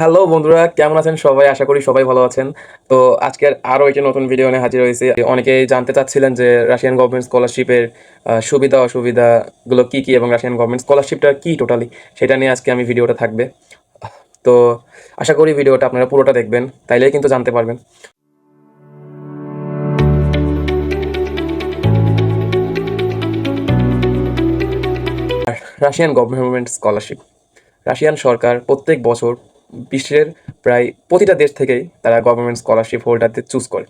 Hello বন্ধুরা, কেমন আছেন সবাই? আশা করি সবাই ভালো আছেন। তো আজকের আরও একটি নতুন ভিডিও নিয়ে হাজির হয়েছে। অনেকেই জানতে চাচ্ছিলেন যে রাশিয়ান গভর্নমেন্ট স্কলারশিপের সুবিধা অসুবিধাগুলো কী কী এবং রাশিয়ান গভর্নমেন্ট স্কলারশিপটা কী টোটালি সেটা নিয়ে আজকে আমি ভিডিওটা থাকবে। তো আশা করি ভিডিওটা আপনারা পুরোটা দেখবেন, তাইলেই কিন্তু জানতে পারবেন। রাশিয়ান গভর্নমেন্ট স্কলারশিপ রাশিয়ান সরকার প্রত্যেক বছর বিশ্বের প্রায় প্রতিটা দেশ থেকেই তারা গভর্নমেন্ট স্কলারশিপ হোল্ডারদের চুজ করে।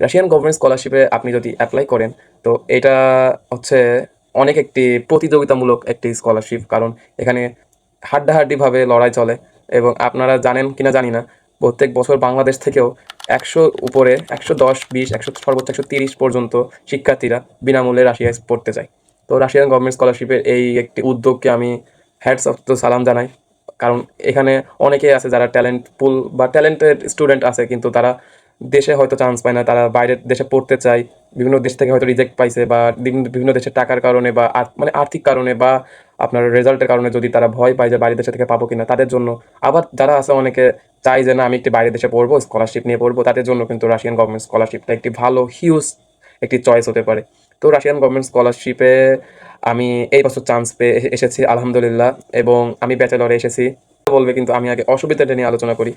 রাশিয়ান গভর্নমেন্ট স্কলারশিপে আপনি যদি অ্যাপ্লাই করেন, তো এটা হচ্ছে অনেক একটি প্রতিযোগিতামূলক একটি স্কলারশিপ কারণ এখানে হাড্ডাহাড্ডিভাবে লড়াই চলে এবং আপনারা জানেন কিনা জানি না, প্রত্যেক বছর বাংলাদেশ থেকেও একশো উপরে, একশো দশ, বিশ, একশো সর্বোচ্চ একশো তিরিশ পর্যন্ত শিক্ষার্থীরা বিনামূল্যে রাশিয়ায় পড়তে যায় তো রাশিয়ান গভর্নমেন্ট স্কলারশিপের এই একটি উদ্যোগকে আমি হ্যাডস অফ সালাম জানাই। কারণ এখানে অনেকেই আছে যারা ট্যালেন্ট পুল বা ট্যালেন্টেড স্টুডেন্ট আছে, কিন্তু তারা দেশে হয়তো চান্স পায় না, তারা বাইরের দেশে পড়তে চায়, বিভিন্ন দেশ থেকে হয়তো রিজেক্ট পাইছে বা বিভিন্ন দেশের টাকার কারণে বা মানে আর্থিক কারণে বা আপনার রেজাল্টের কারণে যদি তারা ভয় পায় যে বাইরের দেশে থেকে পাবো কিনা, তাদের জন্য। আবার যারা আছে অনেকে চাই যে না, আমি একটি বাইরের দেশে পড়ব স্কলারশিপ নিয়ে পড়ব, তাদের জন্য কিন্তু রাশিয়ান গভর্নমেন্ট স্কলারশিপটা একটি ভালো হিউজ একটি চয়েস হতে পারে। তো রাশিয়ান গভর্নমেন্ট স্কলারশিপে আমি এই বছর চান্স পেয়ে এসেছি, আলহামদুলিল্লাহ। এবং আমি ব্যাচেলরে এসেছি। বলবে কিন্তু আমি আগে অসুবিধাটা নিয়ে আলোচনা করি।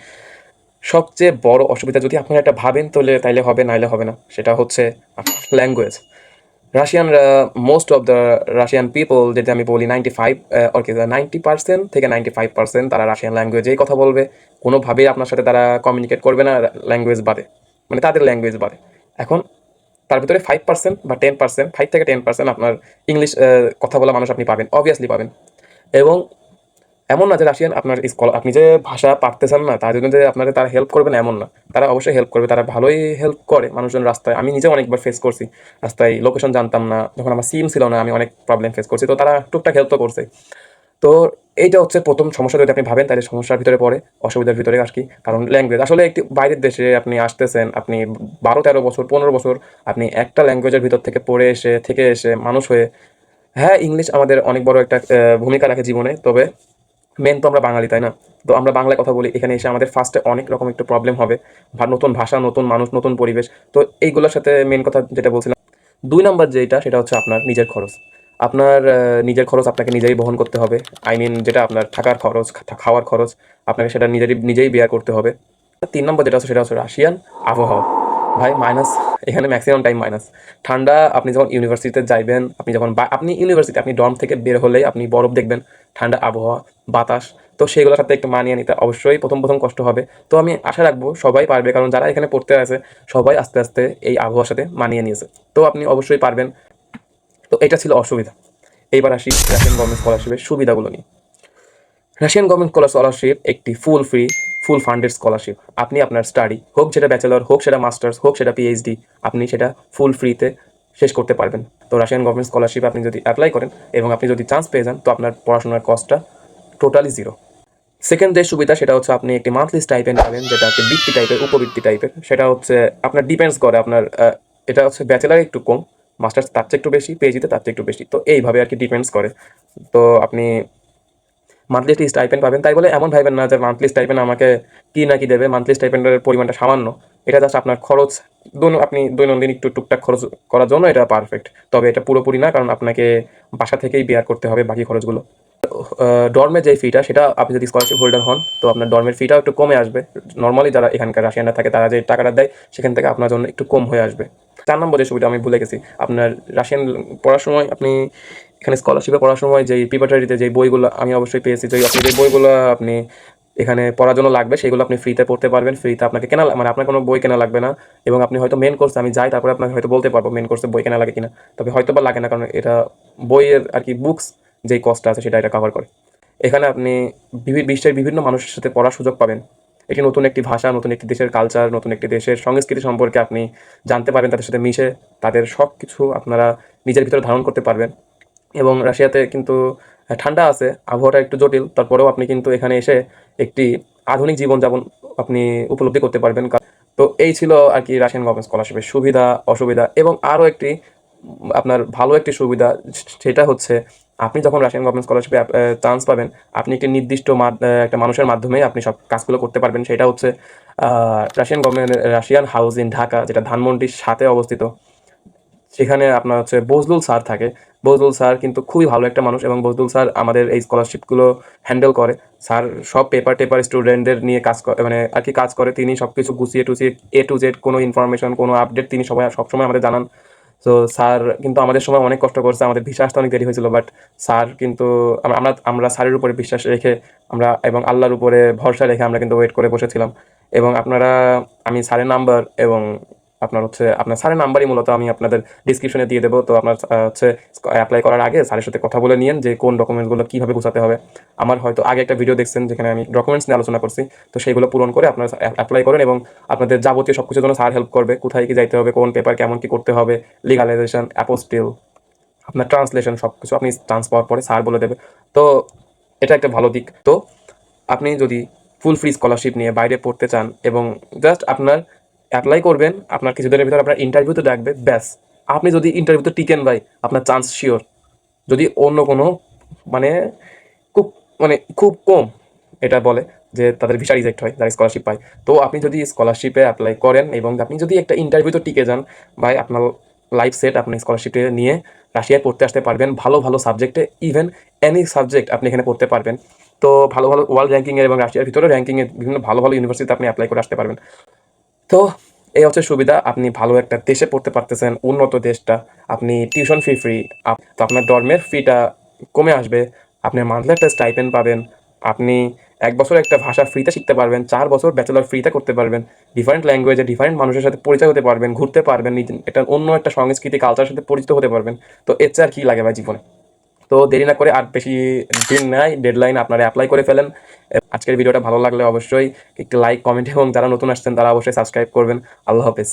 সবচেয়ে বড় অসুবিধা যদি আপনারা একটা ভাবেন, তাহলে, তাইলে হবে, নাইলে হবে না। সেটা হচ্ছে language Russian most of the Russian people যেটা আমি বলি ninety five okay ninety percent থেকে নাইনটি ফাইভ পার্সেন্ট তারা রাশিয়ান ল্যাঙ্গুয়েজেই কথা বলবে। কোনোভাবেই আপনার সাথে তারা কমিউনিকেট করবে না ল্যাঙ্গুয়েজ বাদে। মানে তাদের ল্যাঙ্গুয়েজ বাদে। এখন তার ভিতরে ফাইভ পার্সেন্ট বা টেন পার্সেন্ট ফাইভ থেকে টেন পার্সেন্ট আপনার ইংলিশ কথা বলা মানুষ আপনি পাবেন অবভিয়াসলি পাবেন। এবং এমন না যে রাশিয়ান আপনার স্কল- আপনি যে ভাষা পারতেছেন না, তার জন্য যে আপনাদের তারা হেল্প করবেন এমন না। তারা অবশ্যই হেল্প করবে, তারা ভালোই হেল্প করে মানুষজন রাস্তায়। আমি নিজে অনেকবার ফেস করছি, রাস্তায় লোকেশন জানতাম না, যখন আমার সিম ছিল না, আমি অনেক প্রবলেম ফেস করছি। তো তারা টুকটাক হেল্প তো করছে তো এইটা হচ্ছে প্রথম সমস্যা, যদি আপনি ভাবেন, তাহলে সমস্যার ভিতরে পড়ে, অসুবিধার ভিতরে আর কি। কারণ ল্যাঙ্গুয়েজ আসলে একটি বাইরের দেশে আপনি আসতেছেন, আপনি বারো তেরো বছর, পনেরো বছর, আপনি একটা ল্যাঙ্গুয়েজের ভিতর থেকে পড়ে এসে, থেকে এসে মানুষ হয়ে হ্যাঁ ইংলিশ আমাদের অনেক বড় একটা ভূমিকা রাখে জীবনে, তবে মেন তো আমরা বাঙালি, তাই না? তো আমরা বাংলায় কথা বলি, এখানে এসে আমাদের ফার্স্টে অনেক রকম একটু প্রবলেম হবে। নতুন ভাষা, নতুন মানুষ, নতুন পরিবেশ, তো এইগুলোর সাথে মেন কথা যেটা বলছিলাম, দুই নাম্বার যেটা সেটা হচ্ছে আপনার নিজের খরচ। আপনার নিজের খরচ আপনাকে নিজেই বহন করতে হবে। আই মিন যেটা আপনার থাকার খরচ খাওয়ার খরচ, আপনাকে সেটা নিজেরই, নিজেই বেয়ার করতে হবে। তিন নম্বর যেটা হচ্ছে সেটা হচ্ছে রাশিয়ান আবহাওয়া। ভাই মাইনাস এখানে ম্যাক্সিমাম টাইম মাইনাস ঠান্ডা, আপনি যখন ইউনিভার্সিটিতে যাইবেন, আপনি যখন আপনি ইউনিভার্সিটি আপনি ডর্ম থেকে বের হলেই আপনি বরফ দেখবেন, ঠান্ডা আবহাওয়া, বাতাস। তো সেগুলোর সাথে একটু মানিয়ে নিতে অবশ্যই প্রথম প্রথম কষ্ট হবে। তো আমি আশা রাখব সবাই পারবে, কারণ যারা এখানে পড়তে আছে, সবাই আস্তে আস্তে এই আবহাওয়ার সাথে মানিয়ে নিয়েছে। তো আপনি অবশ্যই পারবেন। তো এটা ছিল অসুবিধা। এইবার আসি রাশিয়ান গভর্নমেন্ট স্কলারশিপের সুবিধাগুলো নিয়ে। রাশিয়ান গভর্নমেন্ট স্কলারশিপ একটি full free full funded scholarship আপনি আপনার স্টাডি হোক সেটা ব্যাচেলর হোক সেটা মাস্টার্স হোক সেটা পিএইচডি আপনি সেটা ফুল ফ্রিতে শেষ করতে পারবেন। তো রাশিয়ান গভর্নমেন্ট স্কলারশিপ আপনি যদি অ্যাপ্লাই করেন এবং আপনি যদি চান্স পেয়ে যান, তো আপনার পড়াশোনার কস্টটা টোটালি জিরো সেকেন্ড যে সুবিধা, সেটা হচ্ছে আপনি একটি মান্থলি স্টাইপেন্ড পাবেন, যেটা হচ্ছে বৃত্তি টাইপের উপবৃত্তি টাইপের সেটা হচ্ছে আপনার ডিপেন্ডস করে আপনার এটা হচ্ছে ব্যাচেলারে একটু কম। মাস্টার্স তার চেয়ে একটু বেশি পিএইচডিতে তার চেয়ে একটু বেশি। তো এইভাবে আর কি ডিপেন্ডস করে। তো আপনি মান্থলি একটি স্টাইপেন্ড পাবেন। তাই বলে এমন ভাইবেন না যে মান্থলি স্টাইপেন্ড আমাকে কী না কি দেবে। মান্থলি স্টাইপেন্ডের পরিমাণটা সামান্য। এটা জাস্ট আপনার খরচ, দৈন আপনি দৈনন্দিন একটু টুকটাক খরচ করার জন্য এটা পারফেক্ট তবে এটা পুরোপুরি না, কারণ আপনাকে বাসা থেকেই বেয়ার করতে হবে বাকি খরচগুলো। ডর্মের যে ফিটা সেটা আপনি যদি স্কলারশিপ হোল্ডার হন, তো আপনার ডর্মের ফিটাও একটু কমে আসবে। নর্মালি যারা এখানকার রাশিয়ানরা থাকে, তারা যে টাকাটা দেয়, সেখান থেকে আপনার জন্য একটু কম হয়ে আসবে। চার নম্বর যে সুবিধা আমি ভুলে গেছি। আপনার রাশিয়ান পড়ার সময় আপনি এখানে স্কলারশিপে পড়ার সময় যেই প্রিপারেটরিতে যে বইগুলো আমি অবশ্যই পেয়েছি যে আপনি যে বইগুলো আপনি এখানে পড়ার জন্য লাগবে, সেগুলো আপনি ফ্রিতে পড়তে পারবেন। ফ্রিতে আপনাকে কেনা মানে আপনার কোনো বই কেনা লাগবে না এবং আপনি হয়তো মেন কোর্সে আমি যাই, তারপরে আপনাকে হয়তো বলতে পারব মেন কোর্সে বই কেনা লাগে কিনা। তবে হয়তো বা লাগে না, কারণ এটা বইয়ের আর কি বুকস যেই কস্টটা আছে, সেটা এটা কভার করে। এখানে আপনি বিশ্বের বিভিন্ন মানুষের সাথে পড়ার সুযোগ পাবেন। এটি নতুন একটি ভাষা, নতুন একটি দেশের কালচার নতুন একটি দেশের সংস্কৃতি সম্পর্কে আপনি জানতে পারবেন, তাদের সাথে মিশে তাদের সব কিছু আপনারা নিজের ভিতরে ধারণ করতে পারবেন। এবং রাশিয়াতে কিন্তু ঠান্ডা আছে, আবহাওয়াটা একটু জটিল, তারপরেও আপনি কিন্তু এখানে এসে একটি আধুনিক জীবনযাপন আপনি উপলব্ধি করতে পারবেন। তো এই ছিল আর কি রাশিয়ান গভর্নমেন্ট স্কলারশিপের সুবিধা, অসুবিধা এবং আরও একটি আপনার ভালো একটি সুবিধা সেটা হচ্ছে আপনি যখন রাশিয়ান গভর্নমেন্ট স্কলারশিপে চান্স পাবেন, আপনি একটি নির্দিষ্ট একটা মানুষের মাধ্যমে আপনি সব কাজগুলো করতে পারবেন। সেটা হচ্ছে Russian government Russian house in Dhaka, যেটা ধানমন্ডির সাথে অবস্থিত। সেখানে আপনার হচ্ছে বজলুল স্যার থাকে। বজলুল স্যার কিন্তু খুবই ভালো একটা মানুষ এবং বজলুল স্যার আমাদের এই স্কলারশিপগুলো হ্যান্ডেল করে। স্যার সব পেপার টেপার স্টুডেন্টদের নিয়ে কাজ করে মানে আর কি কাজ করে। তিনি সব কিছু গুছিয়ে টুছিয়ে এ টু জেড কোনো ইনফরমেশন কোনো আপডেট তিনি সবাই সবসময় আমাদের জানান। তো স্যার কিন্তু আমাদের সময় অনেক কষ্ট করছে, আমাদের ভিসা আসতে অনেক দেরি হয়েছিল বাট স্যার কিন্তু আমরা আমরা আমরা স্যারের উপরে বিশ্বাস রেখে আমরা এবং আল্লাহর উপরে ভরসা রেখে আমরা কিন্তু ওয়েট করে বসেছিলাম। এবং আপনারা, আমি স্যারের নাম্বার এবং আপনার হচ্ছে, আপনার স্যারের নাম্বারই মূলত আমি আপনাদের ডিসক্রিপশনে দিয়ে দেবো। তো আপনার হচ্ছে অ্যাপ্লাই করার আগে স্যারের সাথে কথা বলে নিয়েন যে কোন ডকুমেন্টসগুলো কীভাবে গোছাতে হবে। আমার হয়তো আগে একটা ভিডিও দেখছেন যেখানে আমি ডকুমেন্টস নিয়ে আলোচনা করছি। তো সেইগুলো পূরণ করে আপনারা অ্যাপ্লাই করেন এবং আপনাদের যাবতীয় সব কিছুর জন্য স্যার হেল্প করবে। কোথায় কি যাইতে হবে, কোন পেপার কেমন কি করতে হবে লিগালাইজেশন অ্যাপোস্টিল আপনার ট্রান্সলেশন সব কিছু আপনি চান্স পাওয়ার পরে স্যার বলে দেবে। তো এটা একটা ভালো দিক। তো আপনি যদি ফুল ফ্রি স্কলারশিপ নিয়ে বাইরে পড়তে চান এবং জাস্ট আপনার অ্যাপ্লাই করবেন, আপনার কিছুদিনের ভিতরে আপনার ইন্টারভিউতে ডাকবে, ব্যাস। আপনি যদি ইন্টারভিউতে টিকেন ভাই, আপনার চান্স শিওর যদি অন্য কোনো মানে খুব মানে খুব কম, এটা বলে যে তাদের ভিসা রিজেক্ট হয় যারা স্কলারশিপ পায়। তো আপনি যদি স্কলারশিপে অ্যাপ্লাই করেন এবং আপনি যদি একটা ইন্টারভিউতে টিকে যান, ভাই, আপনার লাইফ সেট আপনি স্কলারশিপে নিয়ে রাশিয়ায় পড়তে আসতে পারবেন, ভালো ভালো সাবজেক্টে ইভেন এনি সাবজেক্ট আপনি এখানে পড়তে পারবেন। তো ভালো ভালো ওয়ার্ল্ড র্যাঙ্কিংয়ের এবং রাশিয়ার ভিতরে র্যাঙ্কিংয়ের বিভিন্ন ভালো ভালো ইউনিভার্সিটিতে আপনি অ্যাপ্লাই করে আসতে পারবেন। তো এই হচ্ছে সুবিধা, আপনি ভালো একটা দেশে পড়তে পারতেছেন, উন্নত দেশটা, আপনি টিউশন ফি ফ্রি তো আপনার ডরমের ফিটা কমে আসবে, আপনি মান্থলি একটা স্টাইপেন্ড পাবেন, আপনি এক বছর একটা ভাষা ফ্রিতে শিখতে পারবেন, চার বছর ব্যাচেলর ফ্রিতে করতে পারবেন ডিফারেন্ট ল্যাঙ্গুয়েজে ডিফারেন্ট মানুষের সাথে পরিচয় হতে পারবেন, ঘুরতে পারবেন একটা অন্য একটা সংস্কৃতি কালচারের সাথে পরিচিত হতে পারবেন, তো এর চেয়ে আর কী লাগে ভাই জীবনে? তো দেরি না করে আর বেশি দিন নাই ডেডলাইন আপনারা অ্যাপ্লাই করে ফেলেন। আজকের ভিডিওটা ভালো লাগলে অবশ্যই একটি লাইক কমেন্ট এবং যারা নতুন আসছেন তারা অবশ্যই সাবস্ক্রাইব করবেন। আল্লাহ হাফেজ।